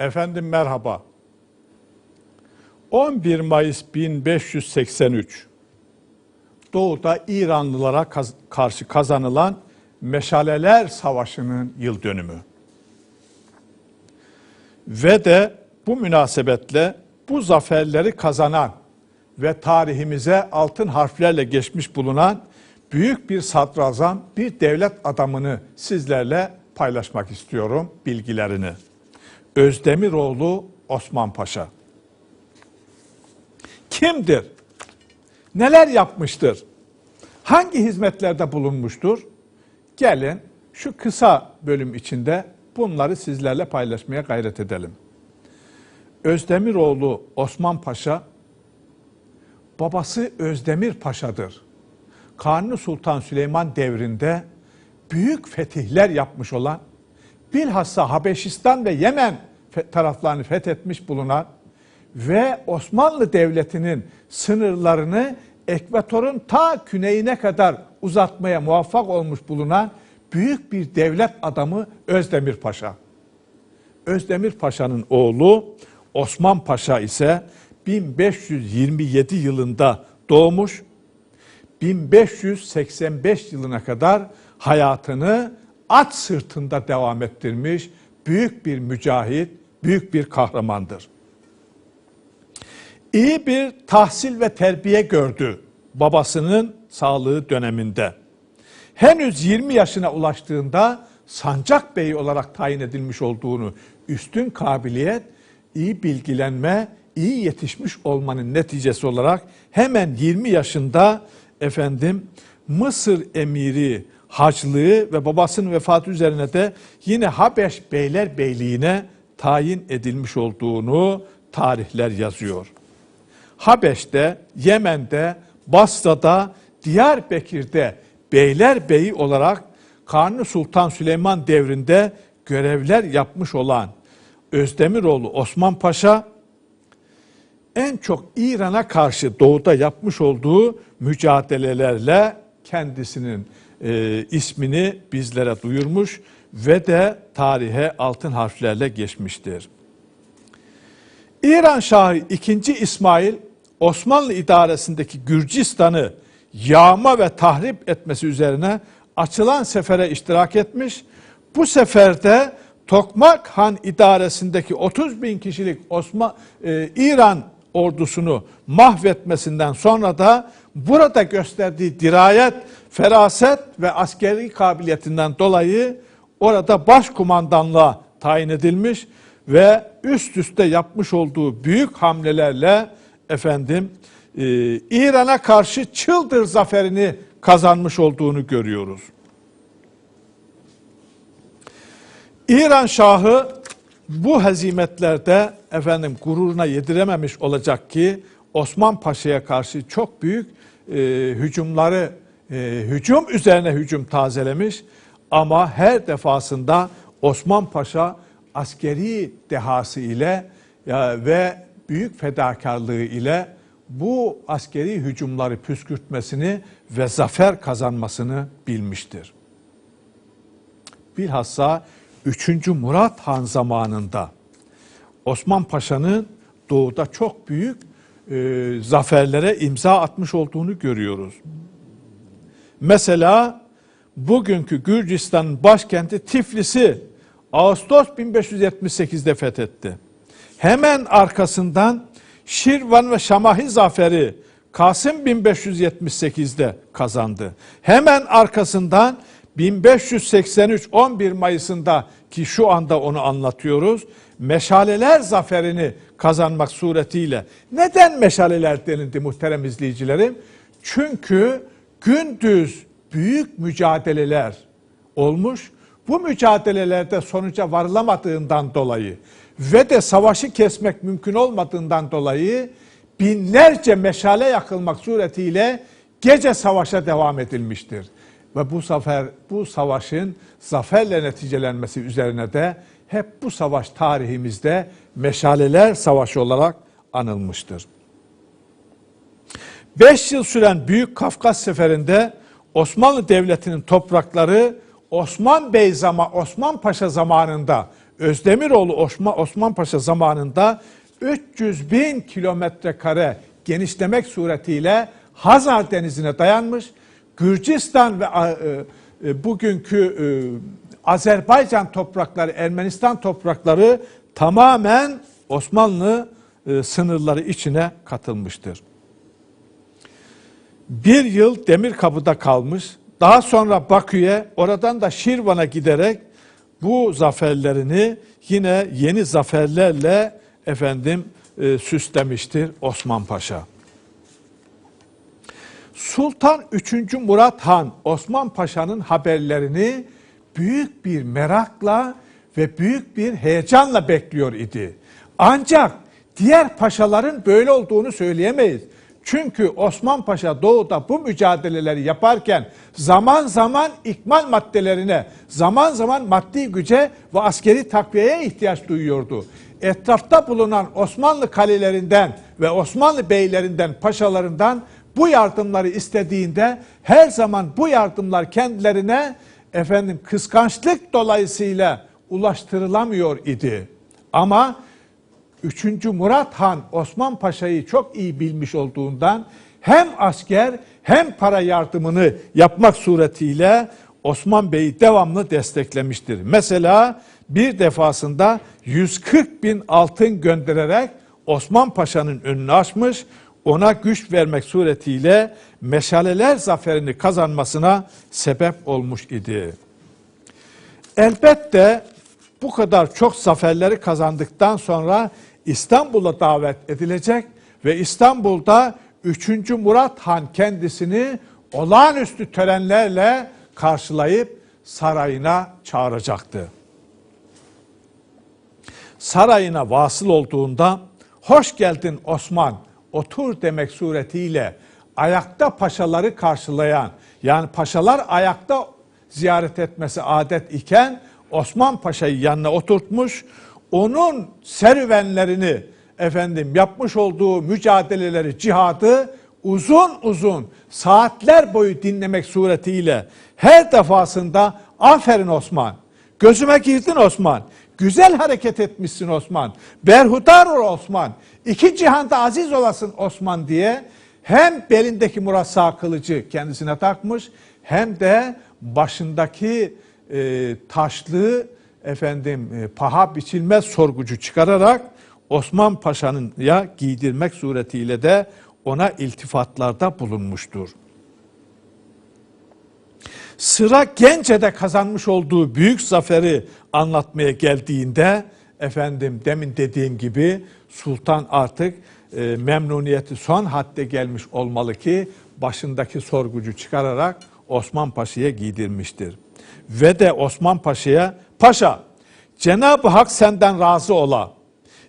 Efendim merhaba. 11 Mayıs 1583 Doğu'da İranlılara kaz- karşı kazanılan Meşaleler Savaşı'nın yıl dönümü. Ve de bu münasebetle bu zaferleri kazanan ve tarihimize altın harflerle geçmiş bulunan büyük bir sadrazam, bir devlet adamını sizlerle paylaşmak istiyorum bilgilerini. Özdemiroğlu Osman Paşa. Kimdir? Neler yapmıştır? Hangi hizmetlerde bulunmuştur? Gelin şu kısa bölüm içinde bunları sizlerle paylaşmaya gayret edelim. Özdemiroğlu Osman Paşa, babası Özdemir Paşa'dır. Kanuni Sultan Süleyman devrinde büyük fetihler yapmış olan, bilhassa Habeşistan ve Yemen taraflarını fethetmiş bulunan ve Osmanlı Devleti'nin sınırlarını ekvatorun ta güneyine kadar uzatmaya muvaffak olmuş bulunan büyük bir devlet adamı Özdemir Paşa. Özdemir Paşa'nın oğlu Osman Paşa ise 1527 yılında doğmuş. 1585 yılına kadar hayatını at sırtında devam ettirmiş büyük bir mücahit, büyük bir kahramandır. İyi bir tahsil ve terbiye gördü babasının sağlığı döneminde. Henüz 20 yaşına ulaştığında sancak beyi olarak tayin edilmiş olduğunu, üstün kabiliyet, iyi bilgilenme, iyi yetişmiş olmanın neticesi olarak hemen 20 yaşında efendim Mısır emiri haclığı ve babasının vefatı üzerine de yine Habeş Beyler Beyliğine tayin edilmiş olduğunu tarihler yazıyor. Habeş'te, Yemen'de, Basra'da, Diyarbakır'da Beyler Beyi olarak Kanuni Sultan Süleyman devrinde görevler yapmış olan Özdemiroğlu Osman Paşa en çok İran'a karşı doğuda yapmış olduğu mücadelelerle kendisinin e, ismini bizlere duyurmuş ve de tarihe altın harflerle geçmiştir. İran Şahı 2. İsmail Osmanlı idaresindeki Gürcistan'ı yağma ve tahrip etmesi üzerine açılan sefere iştirak etmiş. Bu seferde Tokmak Han idaresindeki 30 bin kişilik Osman, e, İran ordusunu mahvetmesinden sonra da burada gösterdiği dirayet, feraset ve askeri kabiliyetinden dolayı orada başkumandanlığa tayin edilmiş ve üst üste yapmış olduğu büyük hamlelerle efendim e, İran'a karşı Çıldır zaferini kazanmış olduğunu görüyoruz. İran Şahı bu hezimetlerde efendim gururuna yedirememiş olacak ki Osman Paşa'ya karşı çok büyük e, hücumları e, hücum üzerine hücum tazelemiş ama her defasında Osman Paşa askeri dehası ile ya, ve büyük fedakarlığı ile bu askeri hücumları püskürtmesini ve zafer kazanmasını bilmiştir. Bilhassa 3. Murat Han zamanında Osman Paşa'nın doğuda çok büyük e, zaferlere imza atmış olduğunu görüyoruz. Mesela bugünkü Gürcistan başkenti Tiflis'i Ağustos 1578'de fethetti. Hemen arkasından Şirvan ve Şamahi zaferi Kasım 1578'de kazandı. Hemen arkasından 1583 11 Mayıs'ında ki şu anda onu anlatıyoruz. Meşaleler zaferini kazanmak suretiyle. Neden meşaleler denildi muhterem izleyicilerim? Çünkü gündüz büyük mücadeleler olmuş. Bu mücadelelerde sonuca varılamadığından dolayı ve de savaşı kesmek mümkün olmadığından dolayı binlerce meşale yakılmak suretiyle gece savaşa devam edilmiştir. Ve bu zafer, bu savaşın zaferle neticelenmesi üzerine de hep bu savaş tarihimizde Meşaleler Savaşı olarak anılmıştır. Beş yıl süren Büyük Kafkas Seferi'nde Osmanlı Devleti'nin toprakları Osman Bey zaman Osman Paşa zamanında Özdemiroğlu Osman, Osman Paşa zamanında 300 bin kilometre kare genişlemek suretiyle Hazar Denizi'ne dayanmış. Gürcistan ve e, e, bugünkü e, Azerbaycan toprakları, Ermenistan toprakları tamamen Osmanlı sınırları içine katılmıştır. Bir yıl Demir Kapı'da kalmış. Daha sonra Bakü'ye, oradan da Şirvan'a giderek bu zaferlerini yine yeni zaferlerle efendim e, süslemiştir Osman Paşa. Sultan 3. Murat Han Osman Paşa'nın haberlerini büyük bir merakla ve büyük bir heyecanla bekliyor idi. Ancak diğer paşaların böyle olduğunu söyleyemeyiz. Çünkü Osman Paşa doğuda bu mücadeleleri yaparken zaman zaman ikmal maddelerine, zaman zaman maddi güce ve askeri takviyeye ihtiyaç duyuyordu. Etrafta bulunan Osmanlı kalelerinden ve Osmanlı beylerinden, paşalarından bu yardımları istediğinde her zaman bu yardımlar kendilerine efendim kıskançlık dolayısıyla ulaştırılamıyor idi. Ama 3. Murat Han Osman Paşa'yı çok iyi bilmiş olduğundan hem asker hem para yardımını yapmak suretiyle Osman Bey'i devamlı desteklemiştir. Mesela bir defasında 140 bin altın göndererek Osman Paşa'nın önünü açmış, ona güç vermek suretiyle meşaleler zaferini kazanmasına sebep olmuş idi. Elbette bu kadar çok zaferleri kazandıktan sonra İstanbul'a davet edilecek ve İstanbul'da 3. Murat Han kendisini olağanüstü törenlerle karşılayıp sarayına çağıracaktı. Sarayına vasıl olduğunda hoş geldin Osman otur demek suretiyle ayakta paşaları karşılayan yani paşalar ayakta ziyaret etmesi adet iken Osman Paşa'yı yanına oturtmuş onun serüvenlerini efendim yapmış olduğu mücadeleleri, cihadı uzun uzun saatler boyu dinlemek suretiyle her defasında aferin Osman, gözüme girdin Osman, güzel hareket etmişsin Osman, berhudar ol Osman, iki cihanda aziz olasın Osman diye hem belindeki murassa kılıcı kendisine takmış hem de başındaki e, taşlığı efendim e, paha biçilmez sorgucu çıkararak Osman Paşa'nın ya giydirmek suretiyle de ona iltifatlarda bulunmuştur. Sıra Gence'de kazanmış olduğu büyük zaferi anlatmaya geldiğinde efendim demin dediğim gibi sultan artık e, memnuniyeti son hadde gelmiş olmalı ki başındaki sorgucu çıkararak Osman Paşa'ya giydirmiştir. Ve de Osman Paşa'ya Paşa, Cenab-ı Hak senden razı ola.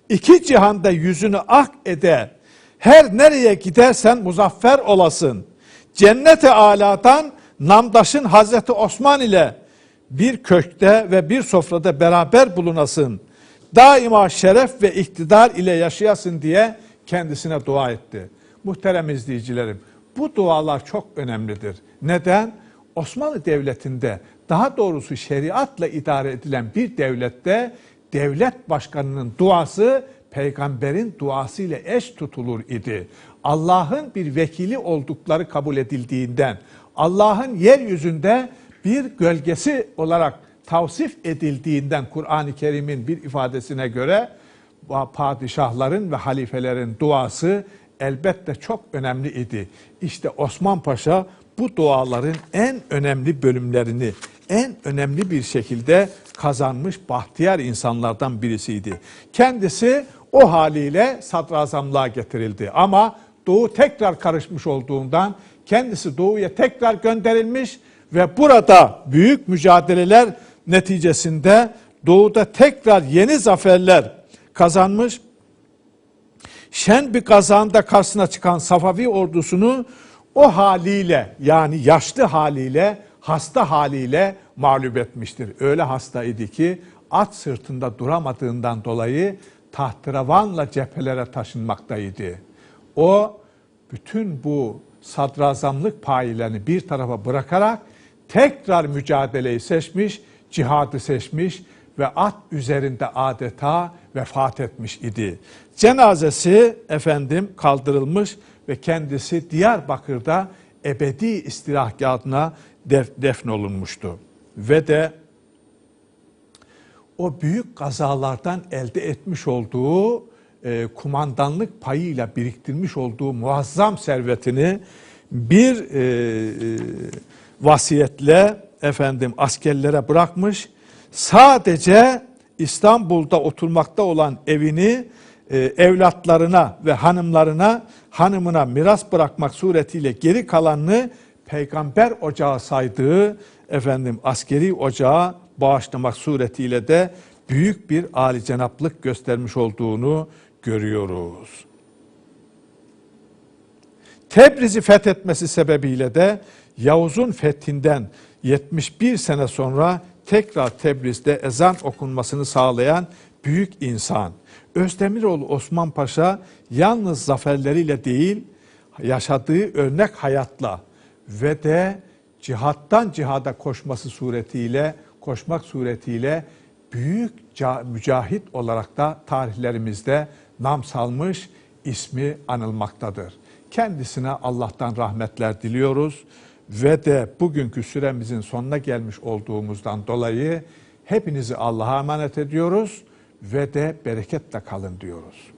İki cihanda yüzünü ak ede. Her nereye gidersen muzaffer olasın. Cennet-i aladan namdaşın Hazreti Osman ile bir kökte ve bir sofrada beraber bulunasın. Daima şeref ve iktidar ile yaşayasın diye kendisine dua etti. Muhterem izleyicilerim, bu dualar çok önemlidir. Neden? Osmanlı Devleti'nde daha doğrusu şeriatla idare edilen bir devlette devlet başkanının duası peygamberin duası ile eş tutulur idi. Allah'ın bir vekili oldukları kabul edildiğinden, Allah'ın yeryüzünde bir gölgesi olarak tavsif edildiğinden Kur'an-ı Kerim'in bir ifadesine göre padişahların ve halifelerin duası elbette çok önemli idi. İşte Osman Paşa bu duaların en önemli bölümlerini en önemli bir şekilde kazanmış bahtiyar insanlardan birisiydi. Kendisi o haliyle sadrazamlığa getirildi ama Doğu tekrar karışmış olduğundan kendisi Doğu'ya tekrar gönderilmiş ve burada büyük mücadeleler neticesinde Doğu'da tekrar yeni zaferler kazanmış. Şen bir kazanda karşısına çıkan Safavi ordusunu o haliyle yani yaşlı haliyle hasta haliyle mağlup etmiştir. Öyle hastaydı ki at sırtında duramadığından dolayı tahtıravanla cephelere taşınmaktaydı. O bütün bu sadrazamlık payelerini bir tarafa bırakarak tekrar mücadeleyi seçmiş, cihadı seçmiş ve at üzerinde adeta vefat etmiş idi. Cenazesi efendim kaldırılmış ve kendisi Diyarbakır'da ebedi istirahgahına def, defnolunmuştu. Ve de o büyük kazalardan elde etmiş olduğu e, kumandanlık payıyla biriktirmiş olduğu muazzam servetini bir e, e, vasiyetle efendim askerlere bırakmış. Sadece İstanbul'da oturmakta olan evini e, evlatlarına ve hanımlarına hanımına miras bırakmak suretiyle geri kalanını peygamber ocağı saydığı efendim askeri ocağa bağışlamak suretiyle de büyük bir âli cenaplık göstermiş olduğunu görüyoruz. Tebriz'i fethetmesi sebebiyle de Yavuz'un fethinden 71 sene sonra tekrar Tebriz'de ezan okunmasını sağlayan büyük insan. Özdemiroğlu Osman Paşa yalnız zaferleriyle değil, yaşadığı örnek hayatla ve de cihattan cihada koşması suretiyle, koşmak suretiyle büyük mücahit olarak da tarihlerimizde nam salmış ismi anılmaktadır. Kendisine Allah'tan rahmetler diliyoruz ve de bugünkü süremizin sonuna gelmiş olduğumuzdan dolayı hepinizi Allah'a emanet ediyoruz ve de bereketle kalın diyoruz.